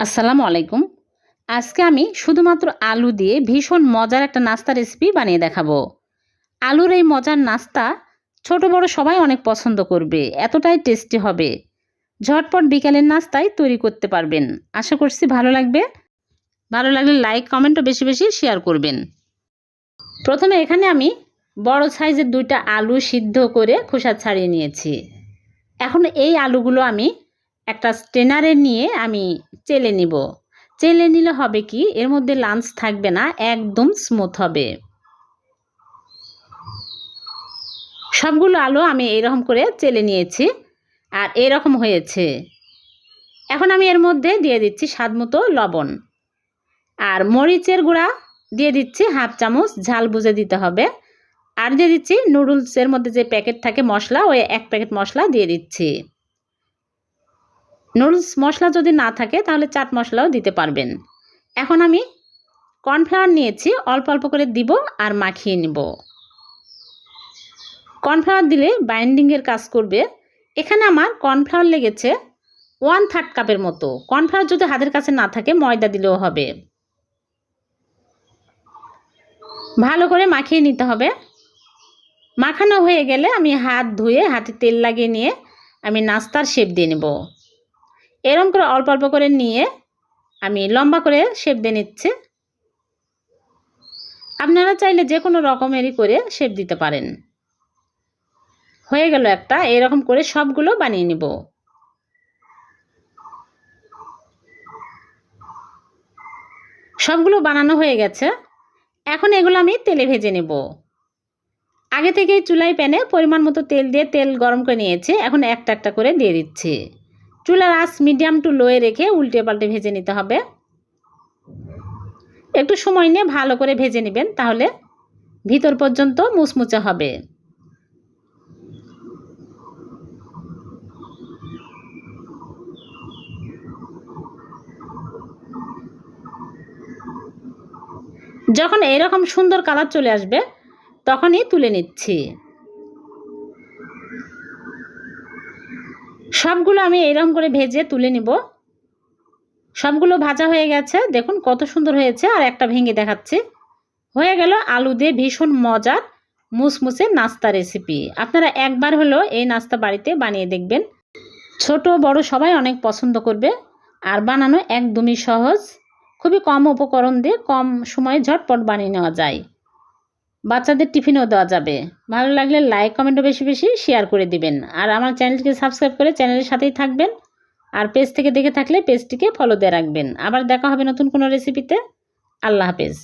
আসসালামু আলাইকুম। আজকে আমি শুধুমাত্র আলু দিয়ে ভীষণ মজার একটা নাস্তা রেসিপি বানিয়ে দেখাবো। আলুর এই মজার নাস্তা ছোট বড় সবাই অনেক পছন্দ করবে, এতটাই টেস্টি হবে। ঝটপট বিকালের নাস্তায় তৈরি করতে পারবেন। আশা করছি ভালো লাগবে। ভালো লাগলে লাইক কমেন্টও বেশি বেশি শেয়ার করবেন। প্রথমে এখানে আমি বড় সাইজের দুইটা আলু সিদ্ধ করে খোসা ছাড়িয়ে নিয়েছি। এখন এই আলুগুলো আমি একটা স্টেনারে নিয়ে আমি চেলে নিব। চেলে নিলে হবে কি, এর মধ্যে লাঞ্চ থাকবে না, একদম স্মুথ হবে। সবগুলো আলু আমি এইরকম করে চেলে নিয়েছি, আর এরকম হয়েছে। এখন আমি এর মধ্যে দিয়ে দিচ্ছি স্বাদ মতো লবণ। আর মরিচের গুঁড়া দিয়ে দিচ্ছি হাফ চামচ, ঝাল বুঝে দিতে হবে। আর দিয়ে দিচ্ছি নুডলসের মধ্যে যে প্যাকেট থাকে মশলা, ওই এক প্যাকেট মশলা দিয়ে দিচ্ছি। নুডলস মশলা যদি না থাকে, তাহলে চাট মশলাও দিতে পারবেন। এখন আমি কর্নফ্লাওয়ার নিয়েছি, অল্প অল্প করে দিব আর মাখিয়ে নিব। কর্নফ্লাওয়ার দিলে বাইন্ডিংয়ের কাজ করবে। এখানে আমার কর্নফ্লাওয়ার লেগেছে ওয়ান থার্ড কাপের মতো। কর্নফ্লাওয়ার যদি হাতের কাছে না থাকে, ময়দা দিলেও হবে। ভালো করে মাখিয়ে নিতে হবে। মাখানো হয়ে গেলে আমি হাত ধুয়ে, হাতে তেল লাগিয়ে নিয়ে আমি নাস্তার শেপ দিয়ে নেব। এরম করে অল্প অল্প করে নিয়ে আমি লম্বা করে শেপ দিয়ে নিচ্ছি। আপনারা চাইলে যে কোনো রকমেরই করে শেপ দিতে পারেন। হয়ে গেল একটা, এরকম করে সবগুলো বানিয়ে নিব। সবগুলো বানানো হয়ে গেছে। এখন এগুলো আমি তেলে ভেজে নেব। আগে থেকেই চুলাই প্যানে পরিমাণ মতো তেল দিয়ে তেল গরম করে নিয়েছি। এখন একটা একটা করে দিয়ে দিচ্ছি। চুলার আঁচ মিডিয়াম টু লোয়ে রেখে উল্টে পাল্টে ভেজে নিতে হবে। একটু সময় নিয়ে ভালো করে ভেজে নেবেন, তাহলে ভিতর পর্যন্ত মুচমুচে হবে। যখন এরকম সুন্দর কালার চলে আসবে, তখনই তুলে নিচ্ছি। সবগুলো আমি এইরকম করে ভেজে তুলে নিব। সবগুলো ভাজা হয়ে গেছে। দেখুন কত সুন্দর হয়েছে। আর একটা ভেঙে দেখাচ্ছি। হয়ে গেল আলু দিয়ে ভীষণ মজার মুসমুসে নাস্তা রেসিপি। আপনারা একবার হলো এই নাস্তা বাড়িতে বানিয়ে দেখবেন। ছোট, বড় সবাই অনেক পছন্দ করবে। আর বানানো একদমই সহজ। খুবই কম উপকরণ দিয়ে কম সময়ে ঝটপট বানিয়ে নেওয়া যায়। বাচ্চাদের টিফিনও দেওয়া যাবে। ভালো লাগলে লাইক কমেন্টও বেশি বেশি শেয়ার করে দিবেন। আর আমার চ্যানেলটিকে সাবস্ক্রাইব করে চ্যানেলের সাথেই থাকবেন। আর পেজ থেকে দেখে থাকলে পেজটিকে ফলো দিয়ে রাখবেন। আবার দেখা হবে নতুন কোনো রেসিপিতে আল্লাহ হাফেজ।